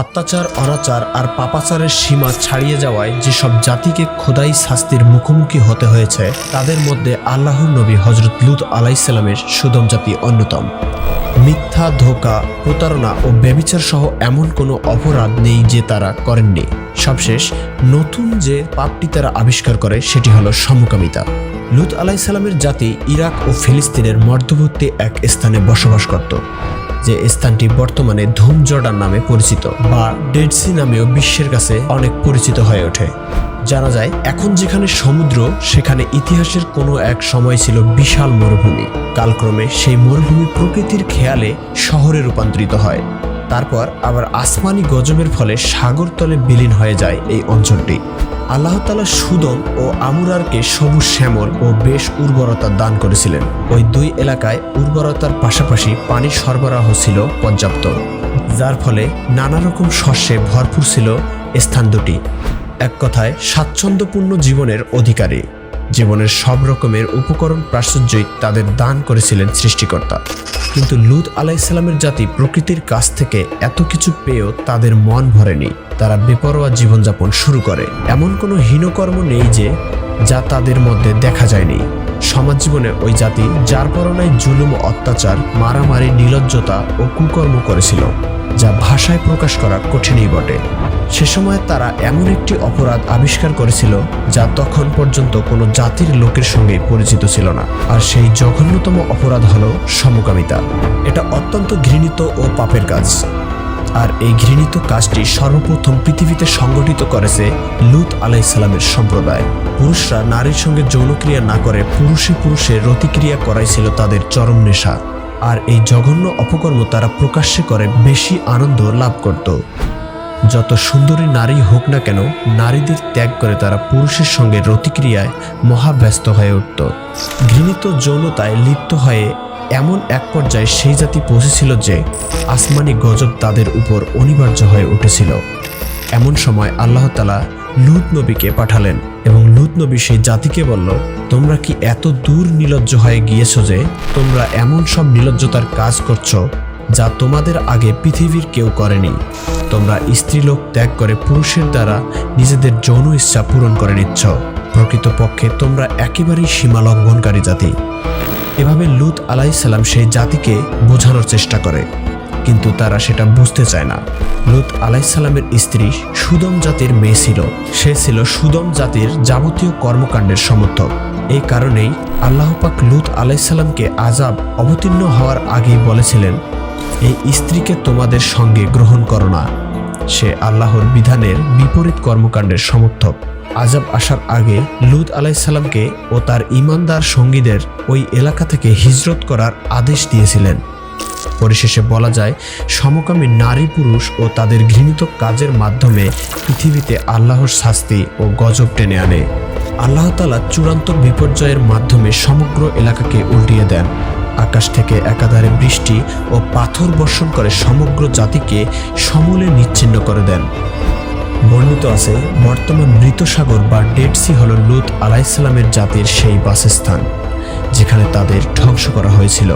অত্যাচার, অনাচার আর পাপাচারের সীমা ছাড়িয়ে যাওয়ায় যেসব জাতিকে খোদাই শাস্তির মুখোমুখি হতে হয়েছে, তাদের মধ্যে আল্লাহর নবী হজরত লুত আলাইসাল্লামের সুদম জাতি অন্যতম। মিথ্যা, ধোকা, প্রতারণা ও ব্যবিচার সহ এমন কোনো অপরাধ নেই যে তারা করেননি। সবশেষ, নতুন যে পাপটি তারা আবিষ্কার করে সেটি হলো সমকামিতা। লুত আলাইসাল্লামের জাতি ইরাক ও ফিলিস্তিনের মধ্যবর্তী এক স্থানে বসবাস করত। যে স্থানটি বর্তমানে ধুম জর্ডান নামে পরিচিত বা ডেড সি নামেও বিশ্বের কাছে অনেক পরিচিত হয়ে ওঠে। জানা যায়, এখন যেখানে সমুদ্র, সেখানে ইতিহাসের কোনো এক সময় ছিল বিশাল মরুভূমি। কালক্রমে সেই মরুভূমি প্রকৃতির খেয়ালে শহরে রূপান্তরিত হয়। তারপর আবার আসমানি গজবের ফলে সাগরতলে বিলীন হয়ে যায় এই অঞ্চলটি। আল্লাহ তালা সুদম ও আমুরারকে সবুজ শ্যামল ও বেশ উর্বরতা দান করেছিলেন। ওই দুই এলাকায় উর্বরতার পাশাপাশি পানি সরবরাহ ছিল পর্যাপ্ত, যার ফলে নানা রকম শস্যে ভরপুর ছিল স্থান দুটি। এক কথায়, স্বাচ্ছন্দ্যপূর্ণ জীবনের অধিকারী। জীবনের সব রকমের উপকরণ, প্রাচুর্যই তাদের দান করেছিলেন সৃষ্টিকর্তা। কিন্তু লুত আলাইসাল্লামের জাতি প্রকৃতির কাছ থেকে এত কিছু পেয়েও তাদের মন ভরেনি। তারা বেপরোয়া জীবনযাপন শুরু করে। এমন কোনো হীনকর্ম নেই যে, যা তাদের মধ্যে দেখা যায়নি। সমাজ জীবনে ওই জাতি, যার পরনায় জুলুম, অত্যাচার, মারামারি, নিলজ্জতা ও কুকর্ম করেছিল, যা ভাষায় প্রকাশ করা কঠিনই বটে। সে সময় তারা এমন একটি অপরাধ আবিষ্কার করেছিল, যা তখন পর্যন্ত কোনো জাতির লোকের সঙ্গে পরিচিত ছিল না। আর সেই জঘন্যতম অপরাধ হলো সমকামিতা। এটা অত্যন্ত ঘৃণিত ও পাপের কাজ। আর এই ঘৃণিত কাজটি সর্বপ্রথম পৃথিবীতে সংগঠিত করেছে লুত আলাইসালামের সম্প্রদায়। পুরুষরা নারীর সঙ্গে যৌনক্রিয়া না করে পুরুষে পুরুষে রতিক্রিয়া করাই ছিল তাদের চরম নেশা। আর এই জঘন্য অপকর্ম তারা প্রকাশ্যে করে বেশি আনন্দ লাভ করত। যত সুন্দরী নারী হোক না কেন, নারীদের ত্যাগ করে তারা পুরুষের সঙ্গে রতিক্রিয়ায় মহাব্যস্ত হয়ে উঠত। ঘৃণিত যৌনতায় লিপ্ত হয়ে এমন এক পর্যায়ে সেই জাতি পৌঁছেছিল যে আসমানি গজব তাদের উপর অনিবার্য হয়ে উঠেছিল। এমন সময় আল্লাহ তালা লুত নবীকে পাঠালেন এবং লুত নবী সেই জাতিকে বলল, তোমরা কি এত দূর নিলজ্জ হয়ে গিয়েছো যে তোমরা এমন সব নিলজ্জতার কাজ করছ যা তোমাদের আগে পৃথিবীর কেউ করেনি? তোমরা স্ত্রীলোক ত্যাগ করে পুরুষের দ্বারা নিজেদের যৌন ইচ্ছা পূরণ করে নিচ্ছ। প্রকৃতপক্ষে তোমরা একেবারেই সীমা লঙ্ঘনকারী জাতি। এভাবে লুত আলাইসাল্লাম সেই জাতিকে বোঝানোর চেষ্টা করে, কিন্তু তারা সেটা বুঝতে চায় না। লুত আলাইসাল্লামের স্ত্রী সুদম জাতির মেয়ে ছিল। সে ছিল সুদম জাতির যাবতীয় কর্মকাণ্ডের সমর্থক। এই কারণেই আল্লাহ পাক লুত আলাইসাল্লামকে আজাব অবতীর্ণ হওয়ার আগেই বলেছিলেন, এই স্ত্রীকে তোমাদের সঙ্গে গ্রহণ করো না। সে আল্লাহর বিধানের বিপরীত কর্মকাণ্ডের সমর্থক। আজাব আসার আগে লুত আলাইসাল্লামকে ও তার ইমানদার সঙ্গীদের ওই এলাকা থেকে হিজরত করার আদেশ দিয়েছিলেন। পরিশেষে বলা যায়, সমকামী নারী পুরুষ ও তাদের ঘৃণিত কাজের মাধ্যমে পৃথিবীতে আল্লাহর শাস্তি ও গজব টেনে আনে। আল্লাহ তালা চূড়ান্ত বিপর্যয়ের মাধ্যমে সমগ্র এলাকাকে উল্টিয়ে দেন। আকাশ থেকে একাধারে বৃষ্টি ও পাথর বর্ষণ করে সমগ্র জাতিকে সমূলে নিচ্ছিন্ন করে দেন। বর্ণিত আছে, বর্তমান মৃত সাগর বা ডেড সি হল লুত আলাইসালামের জাতির সেই বাসস্থান, যেখানে তাদের ধ্বংস করা হয়েছিল।